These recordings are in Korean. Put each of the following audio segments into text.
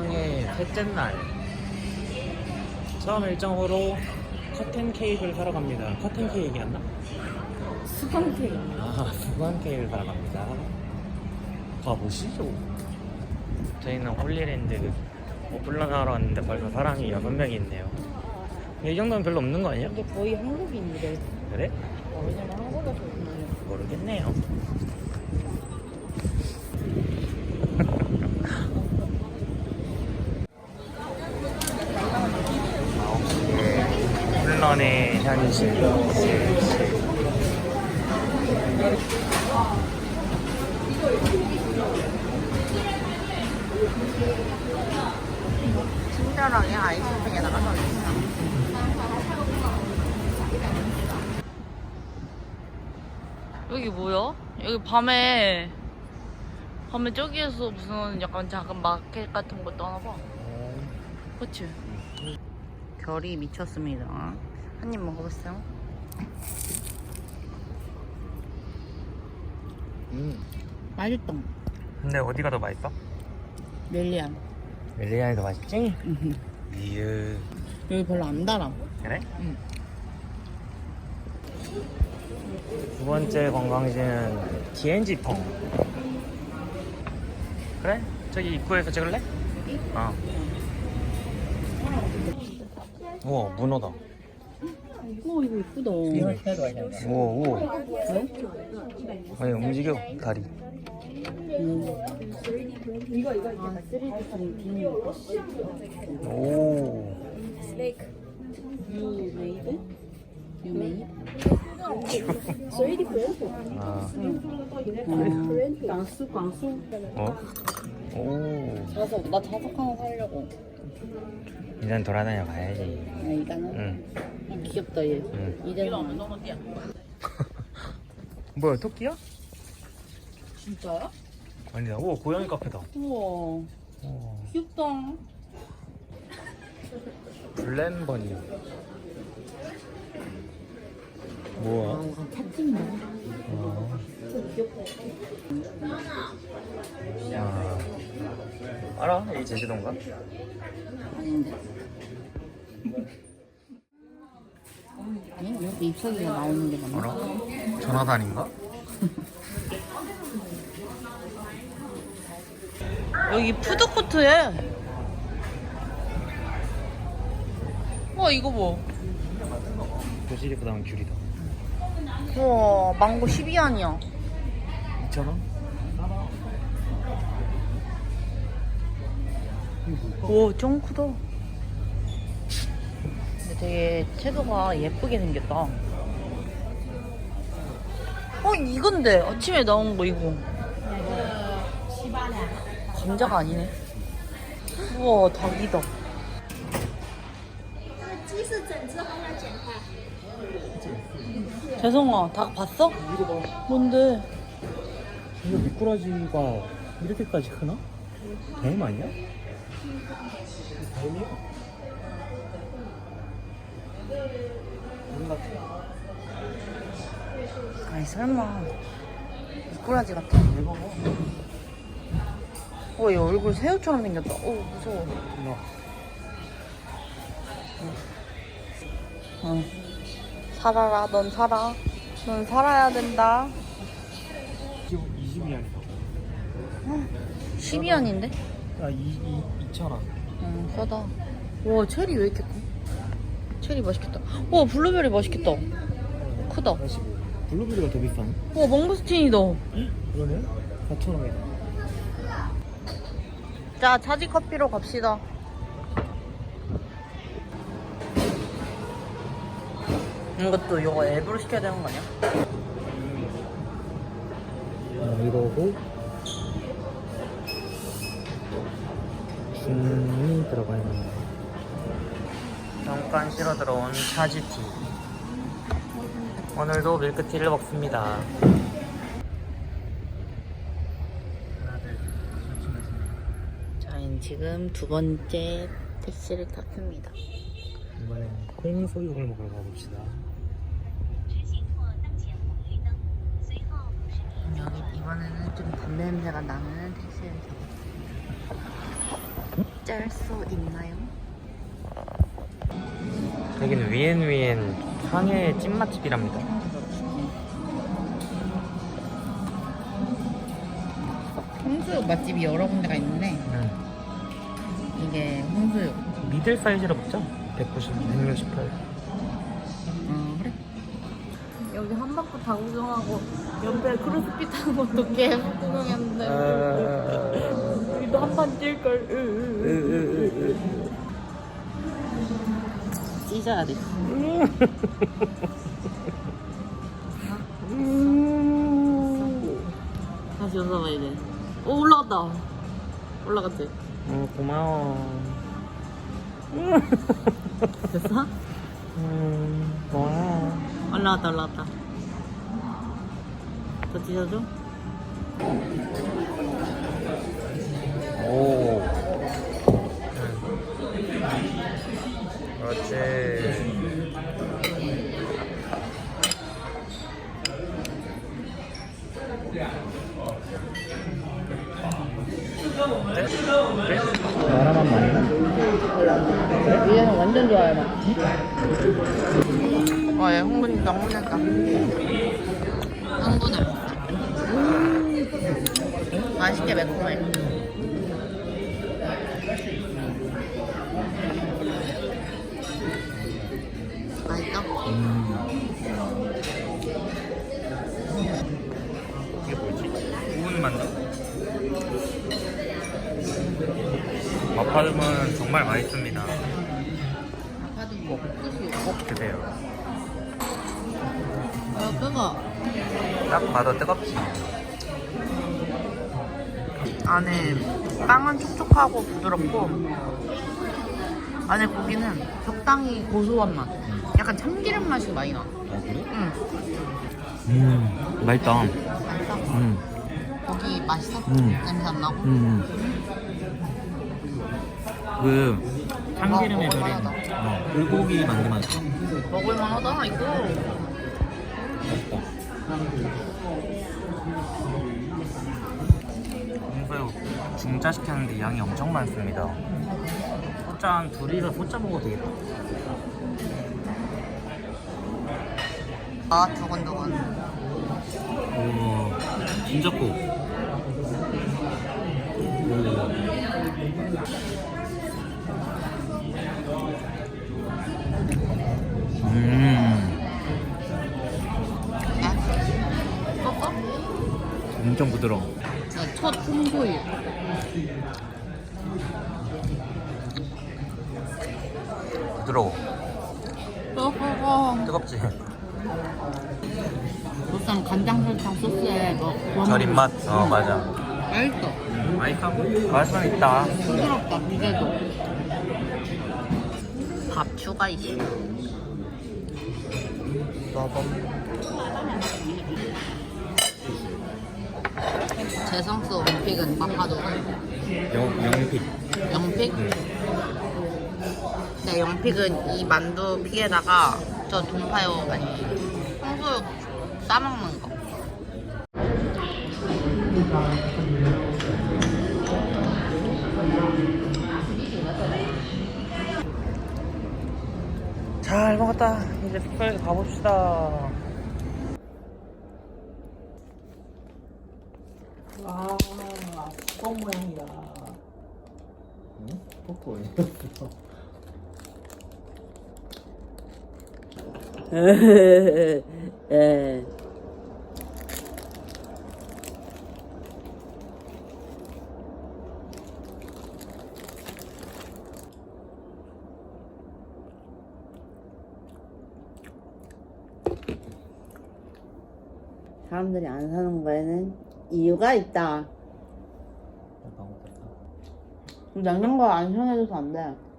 향의 셋째 날 처음 일정으로 커튼 케이크를 사러 갑니다. 커튼 케이크였나? 수건 케이크. 아, 수건 케이크를 사러 갑니다. 가보시죠. 저희는 홀리랜드 오픈런 하러 왔는데 벌써 사람이 6명이 있네요. 이 정도면 별로 없는 거 아니야? 근데 거의 한국인이래. 그래? 어, 왜냐면 한국에서 모르겠네요. 현실. 친절하게 아이스팩에다가 넣어주세요. 여기 뭐야? 여기 밤에 밤에 저기에서 무슨 약간 작은 마켓 같은 거 떠나봐. 그치? 별이 미쳤습니다. 한 입 먹어봤어요? 음. 맛있다. 근데 어디가 더 맛있어? 멜리안. 멜리안이 더 맛있지? 이유. 여기 별로 안 달아. 그래? 응. 두 번째 관광지는 통. 그래? 저기 입구에서 찍을래? 어. 우와, 문어다. 오 이거 이쁘다. 우와, 우와. 아니, 움직여, 다리. 이거 이거 아 3D 프린팅. 오. You made? You made? 아, 어. 광수 광수. 어? 오. 자석 나 자석 하나 사려고. 일단 돌아다녀 봐야지. 아 이거는 응. 귀엽다 얘. 응. 이제는 뭐야, 토끼야? 진짜야? 아니다. 우와, 고양이 카페다. 우와 우와. 귀엽다. 블렌버니. 뭐야? 이거 팥찜이야. 어. 야. 알아? 이 제주도인가? 아닌데. 아니 이렇게 잎사귀가 나오는 게 맞나? 알아? 전화단인가? 여기 푸드코트에 와 이거 뭐 도시리보다는 귤이다. 우와 망고 12안이야 2,000원? 오좀 크다 근데 되게 채소가 예쁘게 생겼다. 어 이건데 아침에 나온 거 이거. 감자가 아니네. 우와 닭이다. 재성아 닭 봤어? 뭔데? 이거 미꾸라지가 이렇게까지 크나? 뱀 아니야? 뱀이야? 뱀 같아. 아니 설마 미꾸라지 같아 이거 어얘 얼굴 새우처럼 생겼다 어 무서워 너 응. 살아라 넌 살아 넌 살아야 된다 20이 아니다. 12안인데? 아, 2, 2, 2,000원. 응 싸다 와 체리 왜 이렇게 커? 체리 맛있겠다 와 블루베리 맛있겠다 크다 45. 블루베리가 더 비싸네? 와 망고스틴이다 그러네? 4,000원이다. 자 차지 커피로 갑시다 이것도 이거 앱으로 시켜야 되는 거 아니야? 어, 이거고 중이 들어가 있는 잠깐 실어 들어온 차지티. 오늘도 밀크티를 먹습니다. 저희는 지금 두 번째 택시를 탔습니다. 이번엔 콩소육을 먹으러 가봅시다. 여기 이번에는 좀 담배 냄새가 나는 택시를 잡았습니다. 짤수 있나요? 여기는 위엔위엔 상해 찐맛집이랍니다. 홍수육 맛집이 여러 군데가 있는데 이게 홍수육. 미들 사이즈로 먹자. 190, 168. 어 그래? 여기 한바퀴 다 구경하고 옆에 크루스피 타는 것도 계속 구경했는데 우리도 한 판 뛸걸 찢어야 돼 다시 올라가야 돼. 오 올라갔다. 올라갔지? 어, 고마워. 됐어? 음, 고마워. 올라갔다 올라갔다. 더 찢어줘? 오. 그렇지. 나라만 많이 얘는 완전 좋아해 막. 와, 얘 흥분이다 흥분했다. 흥분해. 맛있게 매콤해. 마파듬은 정말 맛있습니다. 꼭 드세요. 아, 뜨거. 딱 봐도 뜨겁지. 안에 빵은 촉촉하고 부드럽고 안에 고기는 적당히 고소한 맛. 약간 참기름 맛이 많이 나. 아 그래? 응. 음, 맛있다. 맛있어? 음, 고기 맛있어? 음. 냄새 안 나고? 음. 그 참기름에 어, 절인 먹을만하다. 어, 불고기 만두 맛있어. 먹을만 하다 이거. 맛있다. 홍수육 중짜 시켰는데 양이 엄청 많습니다. 소짜 한 둘이서 소짜 먹어도 되겠다. 아 두근두근. 오, 진짜 커. 엄청 부드러워. 네, 첫 홍소일. 부드러워. 꺾어. 뜨겁지? 보쌈 간장 설탕 소스에 뭐 구워 절인 맛? 어, 맞아. 맛있어. 맛있어? 맛은 있다. 부드럽다 무게도. 밥 추가 이슈. 재성스 올림픽은 마파도는 영, 영픽. 영픽? 네, 영픽은 이 만두 픽에다가 저 동파요 아니 홍수육 싸먹는 거. 잘 먹었다. 이제 숙소에 가봅시다. 아, 뻥 모양이다. 응? 포크 왜 예. 사람들이 안 사는 거에는 이유가 있다. 냉장고 안 시원해져서 안 돼.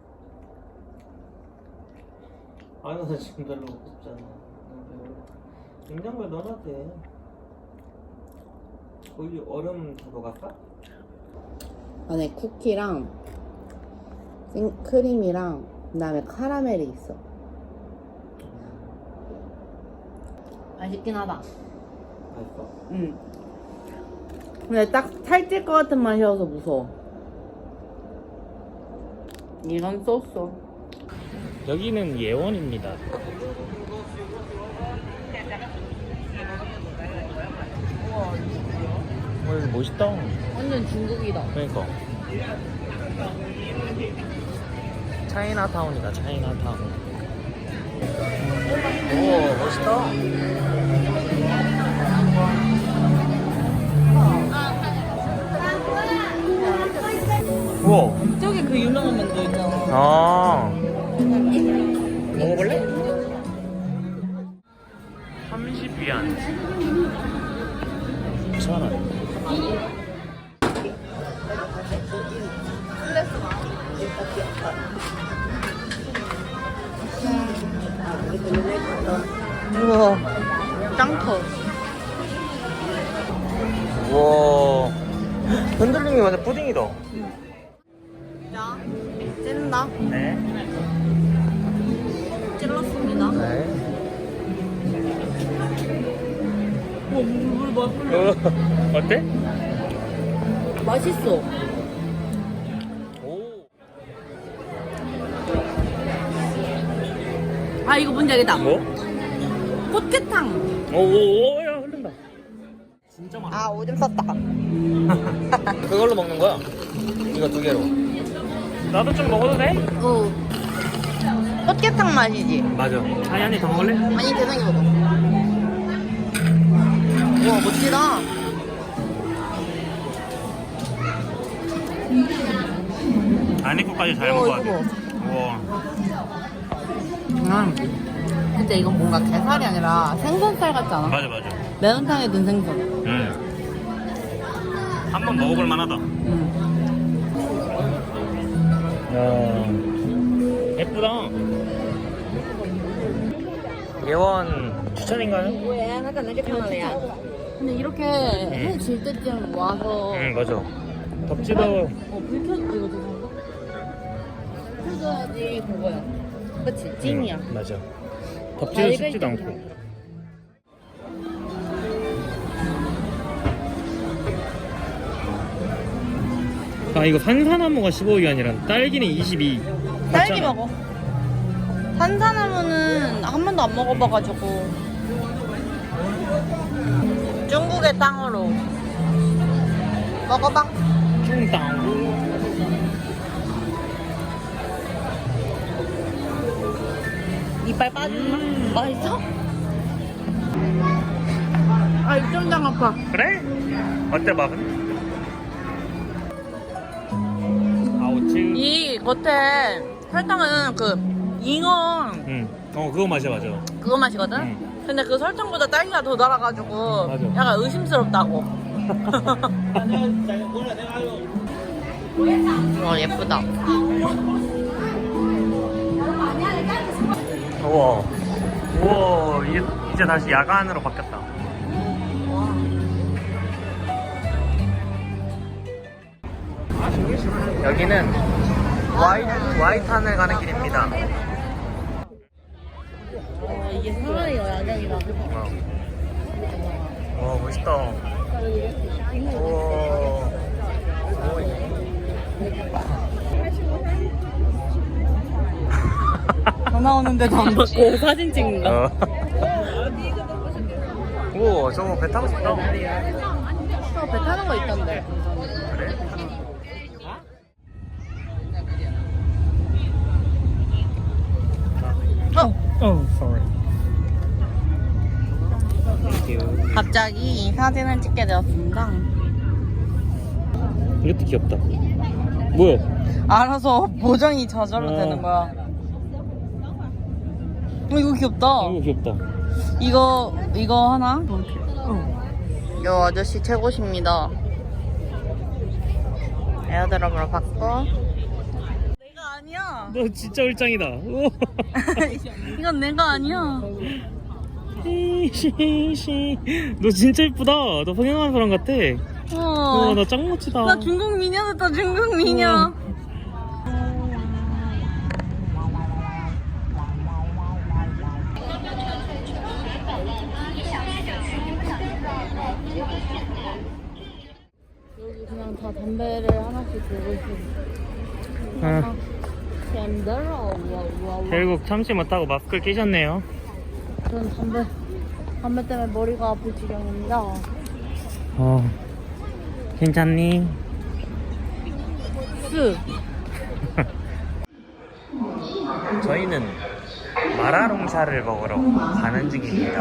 아니 나 지금 별로 없잖아. 냉장고에 넣어놔도 돼. 거기 얼음 두고 갈까? 안에 쿠키랑 생- 크림이랑 그다음에 카라멜이 있어. 맛있긴 하다. 맛있어. 응. 근데 딱 살찔 것 같은 맛이어서 무서워. 이건 쏘쏘. 여기는 예원입니다. 어, 여기 멋있다. 완전 중국이다. 그러니까. 차이나타운이다, 차이나타운. 오, 멋있다. 우와. 저기 그 유명한 면도 있잖아. 아. 먹어볼래? 30위안. 천 원. 우와. 짱커. 우와. 흔들림이 완전 푸딩이다. 어, 어때? 맛있어. 오. 아, 이거 뭔지 알겠다. 뭐? 꽃게탕. 오오오 야 흐른다. 진짜 많아. 아, 오줌 쌌다. 그걸로 먹는 거야? 이거 두 개로. 나도 좀 먹어도 돼? 어. 꽃게탕 맛이지? 맞아. 아니 아니 더 먹을래? 아니, 대상이 먹어. 우와, 멋지다. 안에 거까지 잘 어, 먹어야 이거 돼. 뭐. 우와. 음. 근데 이건 뭔가 게살이 아니라 생선살 같지 않아? 맞아 맞아. 매운탕에 든 생선. 응. 한번 먹어볼 만하다. 음. 야 예쁘다. 예원 추천인가요? 근데 이렇게 해질 때쯤 와서 응 맞아. 덥지도 어, 불 켜, 이거 죄송한가? 켜줘야지 그거야. 그치? 찐이야. 응, 맞아. 아, 덥지도 이거 춥지도 일단 않고. 아 이거 산사나무가 15위안이란 딸기는 22. 딸기 먹어. 탄산나무는 한 번도 안 먹어봐가지고. 중국의 땅으로. 먹어봐. 중땅. 이빨 빠지나? 맛있어? 아, 입점장 아파. 그래? 어때 맛은? 아우츠. 이 겉에 설탕은 그 잉어 응. 어 그거 맛이야 맞아. 그거 맛이거든? 응. 근데 그 설탕보다 딸기가 더 달아가지고 맞아. 약간 의심스럽다고. 와 예쁘다. 우와. 우와 이제 이제 다시 야간으로 바뀌었다. 여기는 와이 와이탄을 가는 길입니다. 와 이게 사나이 야경이다. 멋있다. 우와. 전화 오는데도 안 받고 사진 찍는다. 어. 우와 저거 배 타고 싶다. 배 타는 거 있던데. 갑자기 사진을 찍게 되었습니다. 이것도 귀엽다. 뭐야? 알아서 보정이 저절로 어. 되는 거야. 어, 이거 귀엽다. 이거 귀엽다. 이거 이거 하나? 이 아저씨 최고십니다. 에어드랍으로 바꿔. 내가 아니야. 너 진짜 울짱이다. 이건 내가 아니야. 너 진짜 이쁘다. 너 성형한 사람 같아. 어. 어, 나 짱 멋지다. 나 중국 미녀 됐다 중국 미녀. 여기 그냥 다 담배를 하나씩 들고 있어. 아. 와, 와, 와. 결국 참지 못하고 마스크를 끼셨네요. 전 담배, 담배 때문에 머리가 아플 지경입니다. 어, 괜찮니? 스. 저희는 마라롱샤를 먹으러 가는 중입니다.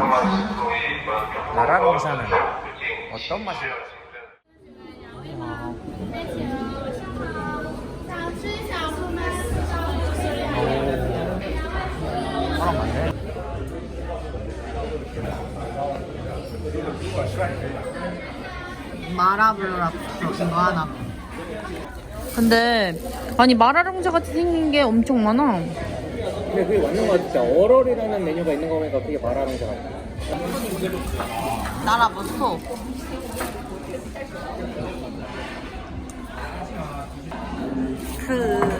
마라롱샤는 어떤 맛일지? 사람 많네. 마라블랍 이거 하나. 근데, 아니, 마라롱자 같이 생긴 게 엄청 많아. 근데 그게 맞는 거 같아. 어럴이라는 메뉴가 있는 거 보니까 그게 마라롱샤 같아. 나라버터. 그, 얼마이? 음,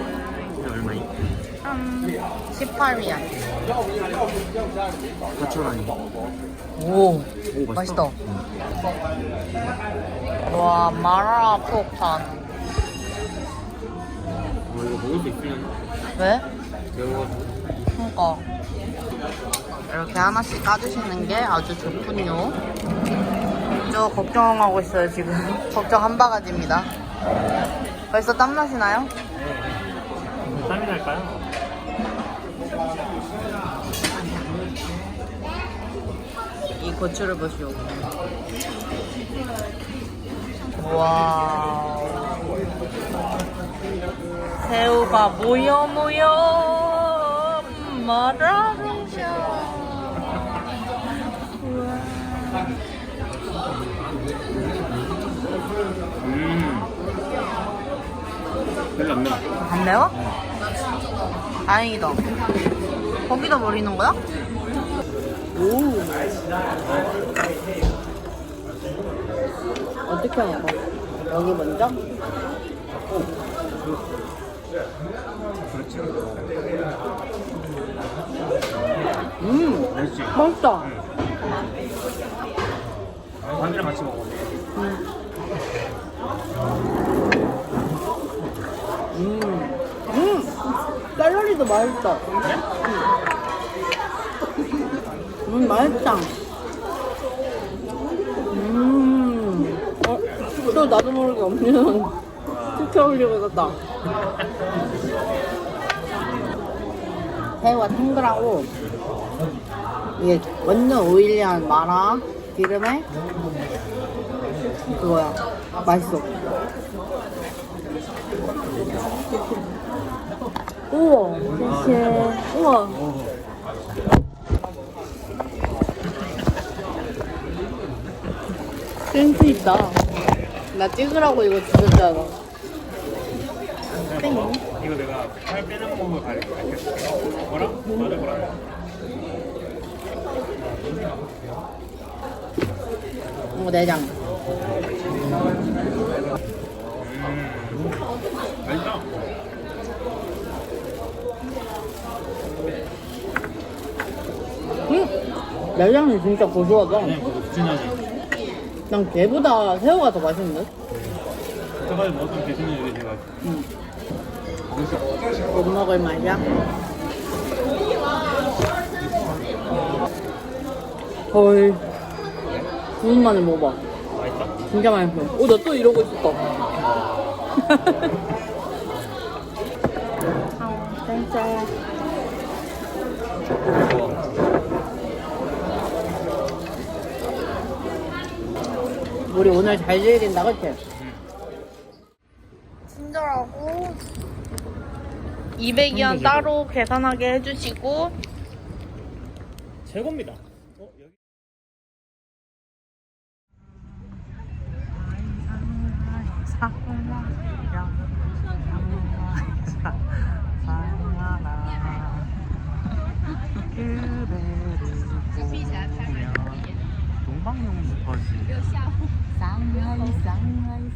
18위안. 고추라니. 오, 맛있다. 와, 마라 폭탄. 뭐 이거 먹을 수 있으면 왜? 매워가지고. 그니까. 이렇게 하나씩 까주시는 게 아주 좋군요. 저 걱정하고 있어요, 지금. 걱정 한 바가지입니다. 벌써 땀 나시나요? 땀이 날까요? 고추를 보시오. 와. 새우가 모여 모여 마라롱샤. 음. 별로 안 매워. 안 매워? 다행이다. 거기다 버리는 거야? 오. 어떻게 거야? 여기 먼저? 음, 맛있지? 맛있다. 반이랑 같이 먹어. 음, 음, 샐러리도 맛있다. 음, 맛있다. 음, 어, 또 나도 모르게 없는 시켜오려고 했다. 새우가 탱글하고 이게 완전 오일리한 마라 기름에 그거야 맛있어. 우와,谢谢. 우와. 센스 있다. 나 찍으라고 이거 주셨잖아. 땡. 이거 내가 팔 빼는 법을 가르쳐줄게. 뭐랑? 말해 뭐랑? 이거 내장. 맛있어. 응? 내장이 진짜 고소하다. 그냥 그거 진하지. 난 걔보다 새우가 더 맛있는데? 그때까지 먹었던 대신에 이게 제가 응. 못 먹을 맛이야? 헐. 구운 마늘 먹어봐. 맛있어? 진짜 맛있어. 오, 나 또 이러고 있었다. 진짜. 우리 오늘 잘 지어야 된다, 그치? 친절하고 200원 따로 계산하게 해주시고. 최고입니다. 어, 여기... 동방용 Shanghai, Shanghai,